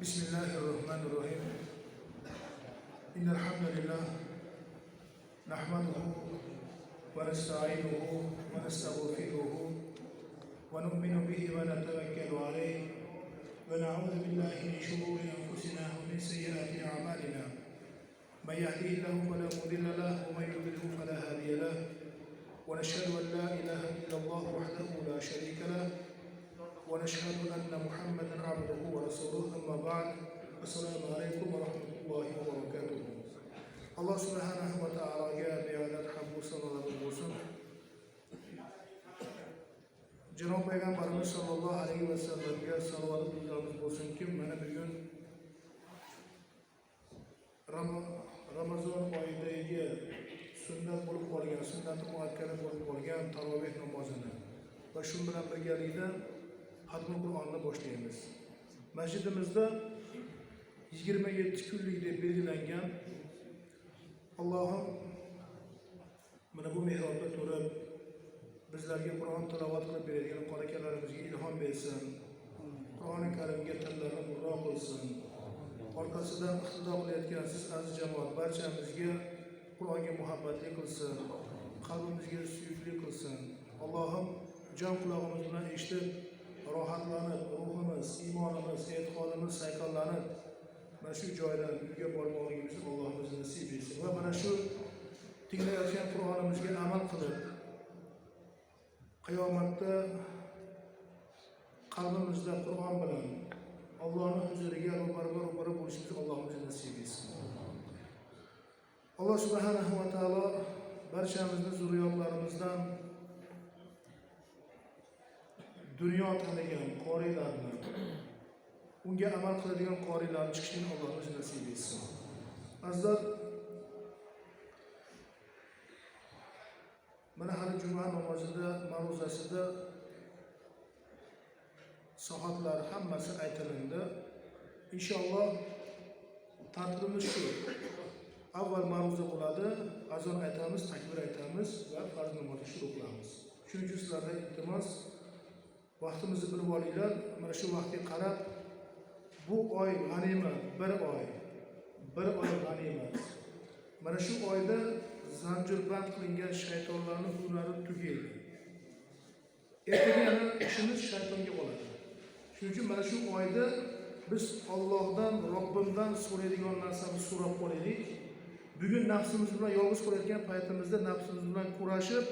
بسم الله الرحمن الرحيم. إن الحمد لله نحمده ونستعينه ونستغفره ونؤمن به ونتوكل عليه. ونعوذ بالله من شرور أنفسنا ومن سيئات أعمالنا. من يهديه الله فلا مضل له ومن يضلله فلا هادي له. ونشهد أن لا إله إلا الله وحده لا شريك له. ونشهد أن محمد عبده ورسوله أما بعد السلام عليكم ورحمة الله وبركاته. الله سبحانه وتعالى يا بيانات حبو صلى الله عليه وسلم. جناب پیغمبرمز صلی الله علیه و يا گه صلوات الله بوسن کیم من بگن رم رمضان ماهیده یه سنت بول يا سنت ما اکنون يا کردیم تراویح نماز نه. و شنبه بگیریدن xatmi Qur'onni boshlaymiz. Masjidimizda 27 kunlik deb belgilangan Allohim mana bu mehrobda turib bizlarga Qur'on tilovat qilib beradigan qora akalarimizga ilhom bersin. Qur'oni Karimga tillarini burroq qilsin. Orqasidan iqtido qilayotgan siz aziz jamoat barchamizga Qur'onga muhabbatli qilsin. Qalbimizga suyukli qilsin. Allohim jon qulog'imiz bilan rohatlanib, ruhimiz, iymonimiz, e'tiqodimiz sayqallanib mana shu joydan uyga bormoqligimizni Allohimiz nasib etsin va mana shu tinglayotgan Qur'onimizga amal qilib qiyomatda qalbimizda Qur'on bilan Allohning huzuriga ro'bara ro'bara bo'lishimizni Allohimiz nasib etsin. Alloh subhanahu va taolo barchamizni zurriyotlarimizdan dunyo tanigan qorilarni unga amal qiladigan qorilarni chiqishini Allohimiz nasib etsin. Azizlar, mana hali juma namozida ma'ruzasida soatlar hammasi aytilindi. Inshaalloh tartibimiz shu. Avval ma'ruza bo'ladi, azon aytamiz, takbir aytamiz va farz namozni shuru qilamiz. Shuning uchun sizlardan iltimos vaqtimizni bilib olinglar. Mana shu vaqtga qarab bu oy g'animat, bir oy. Bir oy g'animat. Mana shu oyda zanjirband qilingan shaytonlarni hunari tugaydi. Ertaga yana ishimiz shaytonga qoladi. Shuning uchun mana shu oyda biz Allohdan, Robbimdan so'raydigan narsani so'rab qolaylik. Bugun nafsimiz bilan yolg'iz qolayotgan paytimizda nafsimiz bilan kurashib,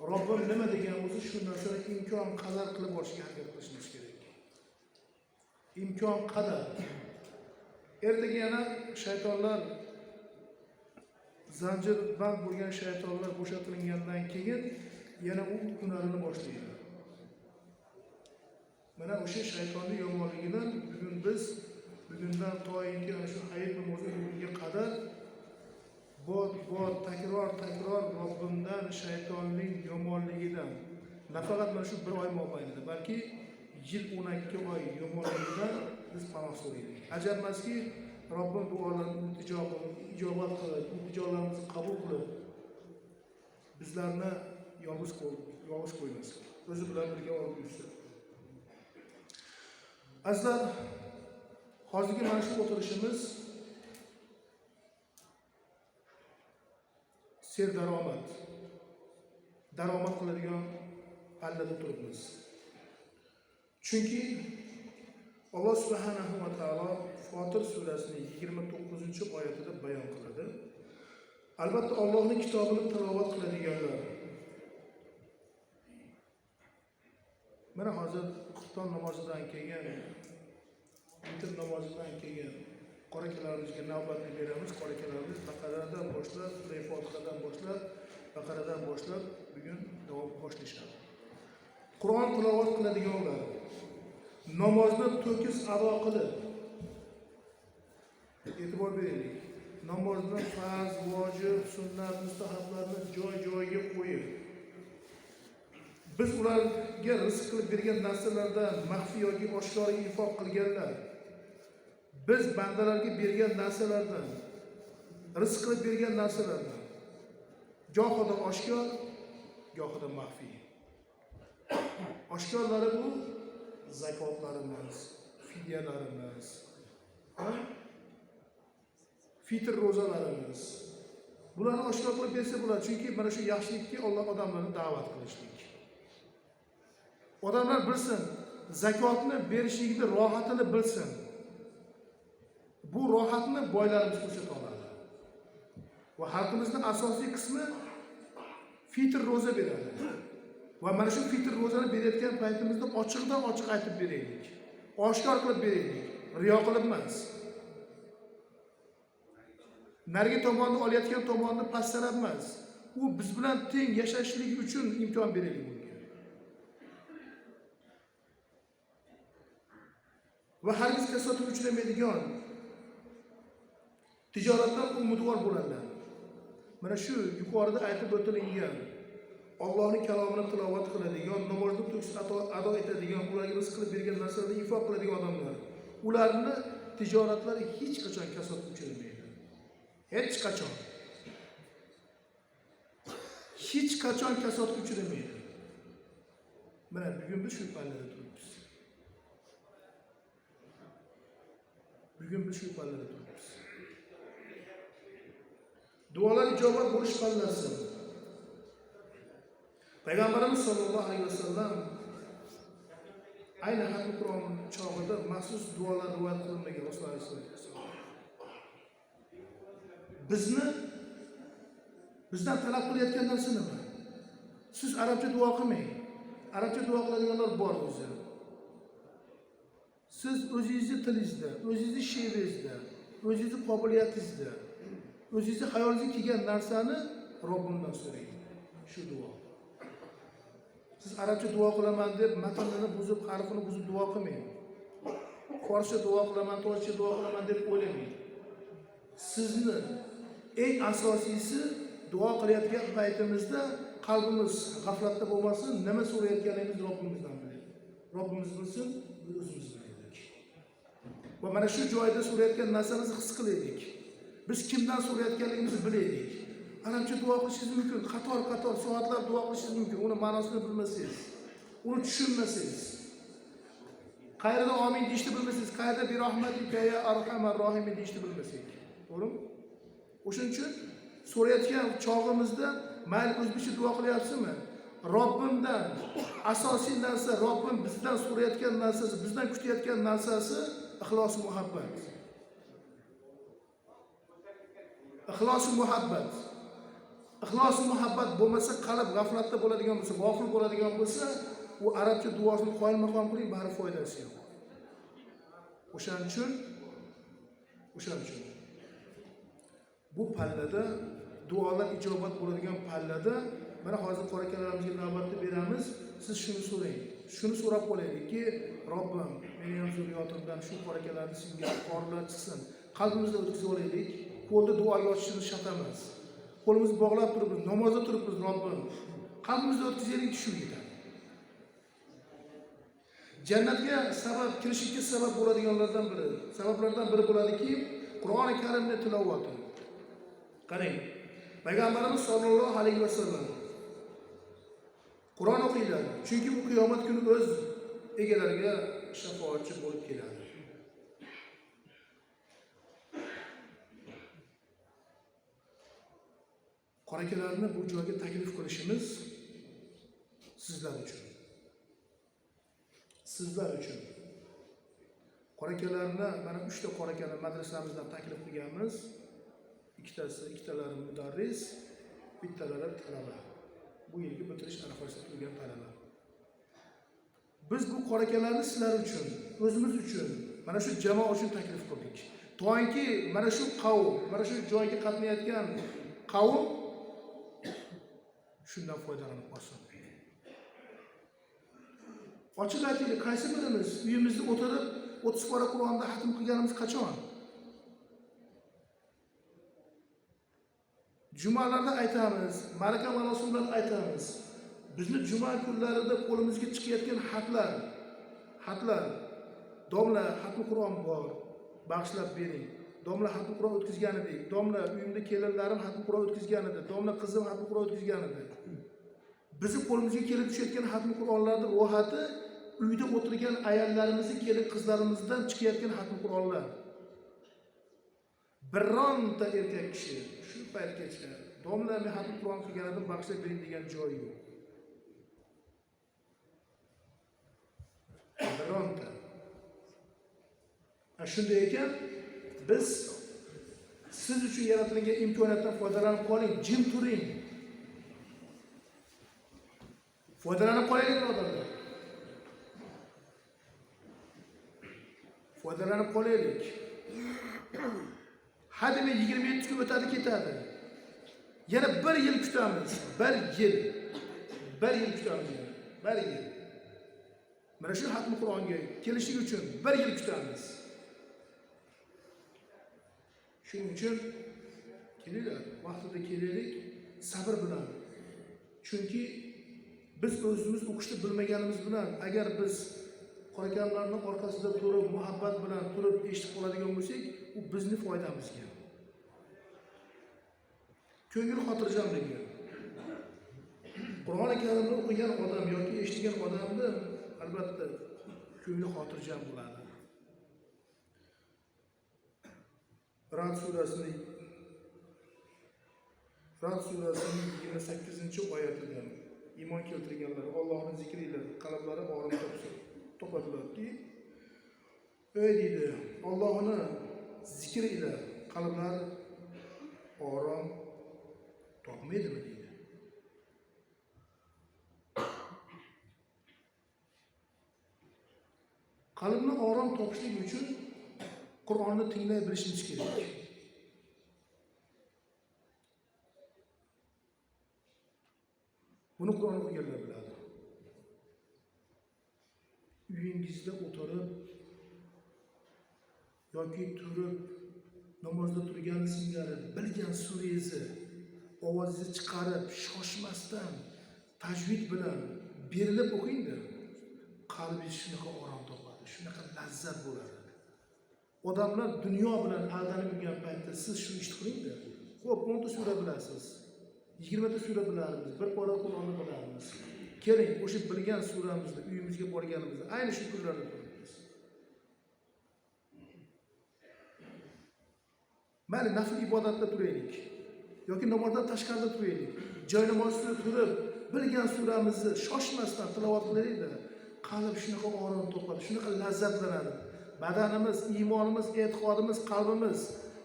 Robbim nima degan bo'lsa shu narsani imkon qadar qilib olishga harakat qilishimiz kerak. Imkon qadar. Ertaga yana shaytonlar zanjir band bo'lgan shaytonlar bo'shatilgandan keyin yana u hunarini boshlaydi. Mana o'sha shaytonning yomonligidan bugun biz bugundan toyinki ana shu hayit namozi qadar bor bor takror takror Robbimdan shaytonning yomonligidan nafaqat mana shu bir oy mobaynida balki yil 12 oy yomonligidan biz panoh so'raylik. Ajabmaski Robbim duolarni ijobat qilib, iltijolarimizni qabul qilib bizlarni yolg'iz yolg'iz qo'ymasin. O'zi bilan birga olib yursin. Azizlar, hozirgi mana shu o'tirishimiz serdaromad, daromad qiladigan pallada turibmiz. Chunki Alloh subhanahu va taolo Fotir surasining 29-oyatida bayon qiladi. Albatta Allohning kitobini tilovat qiladiganlar Mana hozir xufton namozidan keyin, vitr namozidan keyin navbatni beramiz. Qora akalarimiz Baqaradan boshlab, Sura Fotihadan boshlab, Baqaradan boshlab bugun davom boshlashadi. Qur'on tilovat qiladiganlar namozni to'kis ado qilib e'tibor beraylik. Namozni farz, vojib, sunnat, mustahablarni joy-joyiga qo'yib biz ularga rizq qilib bergan narsalardan maxfiy yoki oshkora infoq qilganlar biz bandalarga bergan narsalardan rizq qilib bergan narsalardan gohida oshkor gohida maxfiy oshkorlari bu zakotlarimiz fidyalarimiz, fitr ro'zalarimiz. Bularni oshkor qilib bersa bo'ladi, chunki mana shu yaxshilikka Alloh odamlarni da'vat qilishlik. Odamlar bilsin, zakotni berishlikni rohatini bilsin. Bu rohatni boylarimiz ko'rsata oladi. Va xalqimizning asosiy qismi fitr ro'za beradi. Va mana shu fitr ro'zani berayotgan paytimizda ochiqdan ochiq aytib beraylik. Oshkor qilib beraylik. Riyo qilib emas. Narigi tomonni olayotgan tomonni pastlarab emas. U biz bilan teng yashashligi uchun imkon beraylik. Va hargiz kasodga tijoratdan umidvor bo'ladilar. Mana shu yuqorida aytib o'tilgan Allohning kalomini tilovat qiladigan, namozni to'kis ado etadigan, ularga rizq qilib bergan narsalarni infoq qiladigan odamlar. Ularni tijoratlari hech qachon kasodga uchramaydi. Hech qachon. Hech qachon kasodga uchramaydi. Mana bugun biz shu pallada turibmiz. Bugun biz shu pallada turibmiz. Duolar ijobat bo'lish pallasi. Payg'ambarimiz sollallohu alayhi vasallam ayni hatmi Qur'on chog'ida maxsus duolar rivoyat qilinmagan Rasululloh alayhi vasallam. Bizni bizdan talab qilayotgan narsa nima? Siz arabcha duo qilmang. Arabcha duo qiladiganlar bor o'zi. Siz o'zingizni tilingizda, o'zingizni she'ringizda, o'zingizni qobiliyatingizda, o'zingizni hayolingizga kelgan narsani Robbimdan so'rang. Shu duo. Siz arabcha duo qilaman deb matnini buzib, harfini buzib duo qilmang. Forscha duo qilaman, to'rtcha duo qilaman deb o'ylamang. Sizni eng asosiysi duo qilayotgan paytimizda qalbimiz g'aflatda bo'lmasin, nima so'rayotganimizni Robbimizdan bilaylik. Robbimiz bilsin, o'zimiz bilaylik. Va mana shu joyda so'rayotgan narsamizni his. Biz kimdan so'rayotganligimizni bilaylik. Arabcha duo qilishingiz mumkin, qator-qator soatlar duo qilishingiz mumkin. Uni ma'nosini bilmasangiz, uni tushunmasangiz. Qayerda amin deyishni bilmasangiz, qayerda bi rahmatika ya arhamar rohimin deyishni bilmasangiz. To'g'rimi? O'shuning uchun so'rayotgan chog'imizda mayli o'zbekcha duo qilyapsizmi? Robbimdan asosiy narsa, Robbim bizdan so'rayotgan narsasi, bizdan kutayotgan narsasi ixlos muhabbat. Ixlosi muhabbat. ixlosi muhabbat bo'lmasa, qalb g'aflatda bo'ladigan bo'lsa, g'ofil bo'ladigan bo'lsa, u arabcha duosini qoyilmaqom qiling, bari foydasi yo'q. O'shaning uchun o'shaning uchun. Bu pallada duolar ijobat bo'ladigan pallada mana hozir qora akalarimizga navbatni beramiz. Siz shuni so'rang. Shuni so'rab qo'yaylikki robbim meni ham zurriyotimdan shu qora akalarni singari qorilar chiqsin. Qalbimizda o'tkazib olaylik. Qo'lni duoga ochishimiz shart emas qo'limizni bog'lab turibmiz namozda turibmiz robbim. Qalbimizda o'tkazaylik shu yetadi jannatga sabab kirishlikka sabab bo'ladiganlardan biri sabablardan biri bo'ladiki qur'oni karimni tilovati qarang payg'ambarimiz sollallohu alayhi vasallam qur'on o'qiydilar chunki bu qiyomat kuni o'z egalariga shafoatchi bo'lib keladi qorakalarni bu joyga taklif qilishimiz sizlar uchun sizlar uchun qorakalarni mana uchta qorakani madrasamizdan taklif qilganmiz ikkitasi ikkitalari mudarris bittalari talaba bu yilgi bitirish arafasida turgan talaba biz bu qorakalarni sizlar uchun o'zimiz uchun mana shu jamoa uchun taklif qildik. Toinki mana shu qavm mana shu joyga qatnayotgan qavm shundan foydalanib qolsin ochiq aytaylik qaysi birimiz uyimizda o'tirib o'ttiz pora qur'onni hatm qilganimiz qachon jumalarda aytamiz maraka marosimlarda aytamiz bizni juma kunlarida qo'limizga chiqayotgan xatlar xatlar domla xatmi qur'on bor. Bag'ishlab bering domla xatmi qur'on o'tkazgan edik domla uyimda kelinlarim xatmi qur'on o'tkazgan edi domla qizim xatmi qur'on o'tkazgan edi bizni qo'limizga kelib tushayotgan xatmi qur'onlarni ro'yxati uyda o'tirgan ayollarimizni kelin qizlarimizdan chiqayotgan xatmi qur'onlar. Bironta erkak kishi shu paytgacha domla men xatmi qur'on qilgan edim bag'ishlab bering degan joyi yo'q. Bironta shunday ekan biz siz uchun yaratilgan imkoniyatdan foydalanib qoling jim turing foydalanib qolaylik birodarlar foydalanib qolaylik hademay yigirma yetti kun o'tadi ketadi yana bir yil kutamiz bir yil bir yil kutamiz bir yil mana shu hatmi qur'onga kelishlik uchun bir yil kutamiz shuning uchun kelinglar vaqtida kelaylik sabr bilan chunki biz o'zimiz o'qishni bilmaganimiz bilan agar biz qorakamlarni orqasida turib muhabbat bilan turib eshitib qoladigan bo'lsak u bizni foydamizga ko'ngil xotirjamligi qur'oni karimni o'qigan odam yoki eshitgan odamni albatta ko'ngli xotirjam bo'ladi rad surasini rad surasining yigirma sakkizinchi oyatida iymon keltirganlar ollohni zikri ila qalblari orom topsin topadilarki ey deydi ollohni zikri ila qalblar orom topmaydimi deydi qalbni orom topishlik qur'onni tinglay bilishimiz kerak buni qur'on o'qiganlar biladi uyingizda o'tirib yoki turib namozda turgan singari bilgan surangizni ovozingizni chiqarib shoshmasdan tajvid bilan berilib o'qingda qalbingiz shunaqa orom topadi shunaqa lazzat bo'ladi odamlar dunyo bilan aldanib yurgan paytda siz shuni ish qilingda ho'p o'nta sura bilasiz yigirmata sura bilarmiz bir pora qur'onni bilarmiz keling o'sha bilgan suramizni uyimizga borganimizda ayni shu kunlarda turibmiz mayli nafl ibodatda turaylik yoki namozdan tashqarida turaylik joy namozida turib bilgan suramizni shoshmasdan tilovat qilaylikda qalb shunaqa orom topadi shunaqa lazzatlanadi badanimiz iymonimiz e'tiqodimiz qalbimiz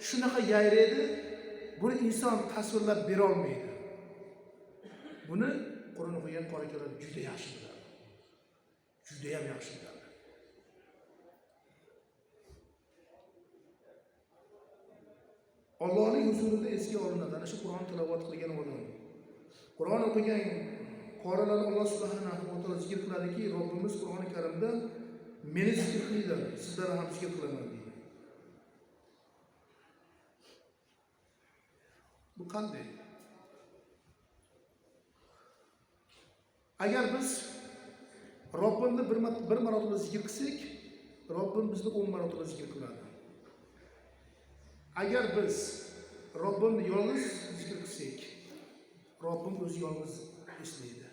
shunaqa yayraydi buni inson tasvirlab berolmaydi buni qur'on o'qigan qori akalar juda yaxshi biladi. Judayam yaxshi biladi. Allohning huzurida esga olinadi. Ana shu qur'on tilovat qilgan odam. Qur'on o'qigan qorilar alloh subhanahu va taolo zikr qiladiki robbimiz qur'oni karimda ham zikr qilaman deydi bu qanday agar biz robbimni bir, bir marotaba zikr qilsak robbim bizni o'n marotaba zikr qiladi agar biz robbimni yolg'iz zikr qilsak robbim o'zi yolg'iz eslaydi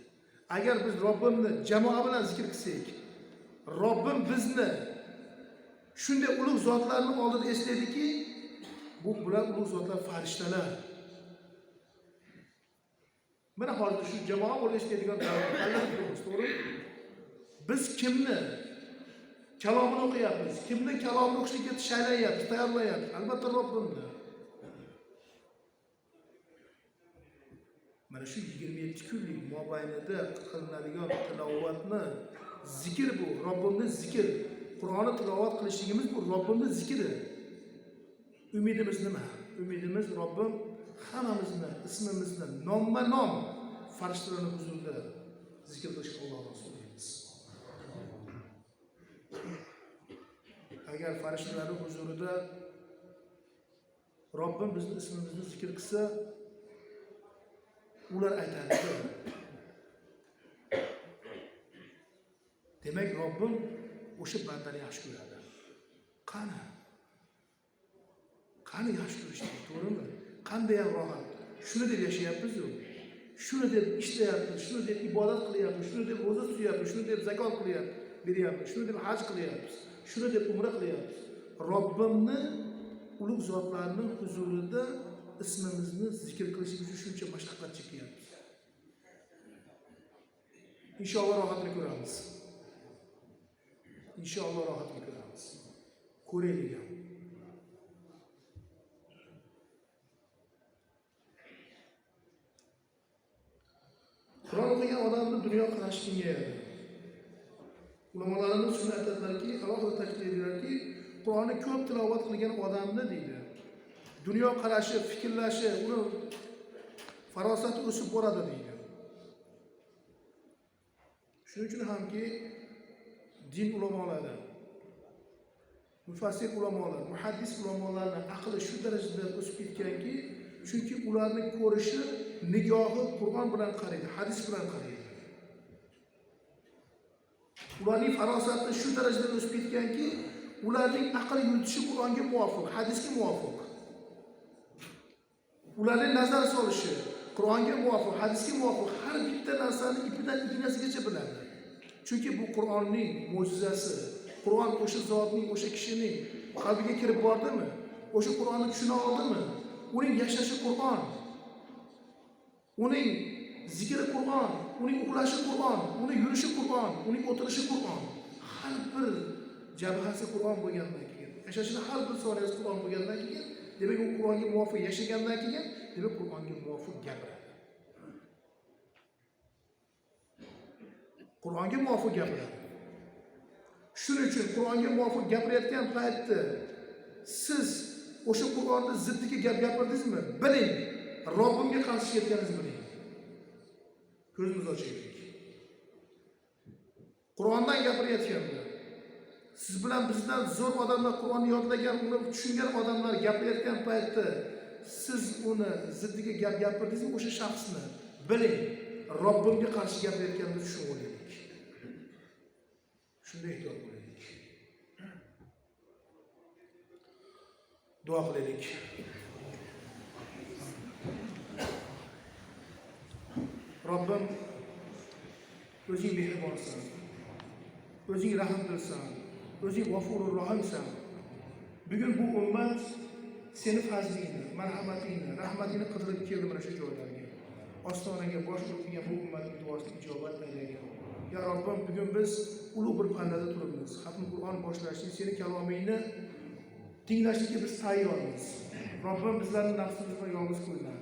agar biz robbimni jamoa bilan zikr qilsak robbim bizni shunday ulug' zotlarni oldida eslaydiki bu bular ulug' zotlar farishtalar. Mana hozir shu jamoa bo'lib eshitadigan to'g'ri? Biz kimni kalomini o'qiyapmiz? Kimni kalomini o'qishlikka shaylayapmiz tayyorlayapmiz? Albatta robbimni. Mana shu yigirma yetti kunlik mobaynida qilinadigan tilovatni zikr bu robbimni zikr qur'onni tilovat qilishligimiz bu robbimni zikri umidimiz nima umidimiz robbim hammamizni ismimizni nomma nom farishtalarni huzurida zikr qilishga allohdan so'raymiz agar farishtalarni huzurida robbim bizni ismimizni zikr qilsa ular aytadiki demak robbim o'sha bandani yaxshi ko'radi qani qani yaxshi ko'rishlik to'g'rimi qandayyam rohat shuni deb yashayapmizu shuni deb ishlayapmiz shuni deb ibodat qilyapmiz shuni deb ro'za tutyapmiz shuni deb zakot qilyapmiz beryapmiz shuni deb haj qilyapmiz shuni deb umra qilyapmiz robbimni ulug' zotlarni huzurida ismimizni zikr qilishimiz uchun shuncha mashaqqat chekyapmiz inshaalloh rohatini ko'ramiz inshaalloh rohatini ko'ramiz ko'raylik ham qur'on o'qigan odamni dunyoqarashi kengayadi ulamolarimiz shuni aytadilarki alohida ta'kidlaydilarki qur'onni ko'p tilovat qilgan odamni deydi dunyoqarashi fikrlashi uni farosati o'sib boradi deydi shuning uchun hamki din ulamolari mufassir ulamolar muhaddis ulamolarni aqli shu darajada o'sib ketganki chunki ularni ko'rishi nigohi qur'on bilan qaraydi hadis bilan qaraydi. Ularning farosati shu darajada o'sib ketganki ularning aql yuritishi qur'onga muvofiq hadisga muvofiq. Ularning nazar solishi qur'onga muvofiq hadisga muvofiq har bitta narsani ipidan ignasigacha biladi chunki bu qur'onning mo'jizasi qur'on o'sha zotning o'sha kishining qalbiga kirib bordimi o'sha qur'onni tushuna oldimi uning yashashi qur'on uning zikri qur'on uning uxlashi qur'on uning yurishi qur'on uning o'tirishi qur'on har bir jabhasi qur'on bo'lgandan keyin yashashini har bir soniyasi qur'on bo'lgandan keyin demak u qur'onga muvofiq yashagandan keyin demak qur'onga muvofiq gapiradi qur'onga muvofiq gapiradi. Shuning uchun qur'onga muvofiq gapirayotgan paytda siz o'sha qur'onni ziddiga gap gapirdingizmi? Biling. Robbimga qarshi ketganingizni biling. Ko'zimizni ochaylik qur'ondan gapirayotganda siz bilan bizdan zo'r odamlar qur'onni yodlagan uni tushungan odamlar gapirayotgan paytda siz uni ziddiga gap gapirdingizmi? O'sha shaxsni. Biling. Robbimga qarshi gapirayotganini tushunib olaylik shunday ehtiyot bo'laylik duo qilaylik robbim o'zing mehribonsan o'zing rahmdilsan o'zing g'ofurur rohimsan bugun bu ummat seni fazlingni marhamatingni rahmatingni qidirib keldi mana shu joylarga ostonaga bosh urgan bu ummatning duosini ijobat aylagin ya robbim bugun biz ulug' bir pallada turibmiz. Hatmi qur'on boshlashlik seni kalomingni tinglashlikka biz tayyormiz. Robbim bizlarni nafsimiz yolg'iz qo'yma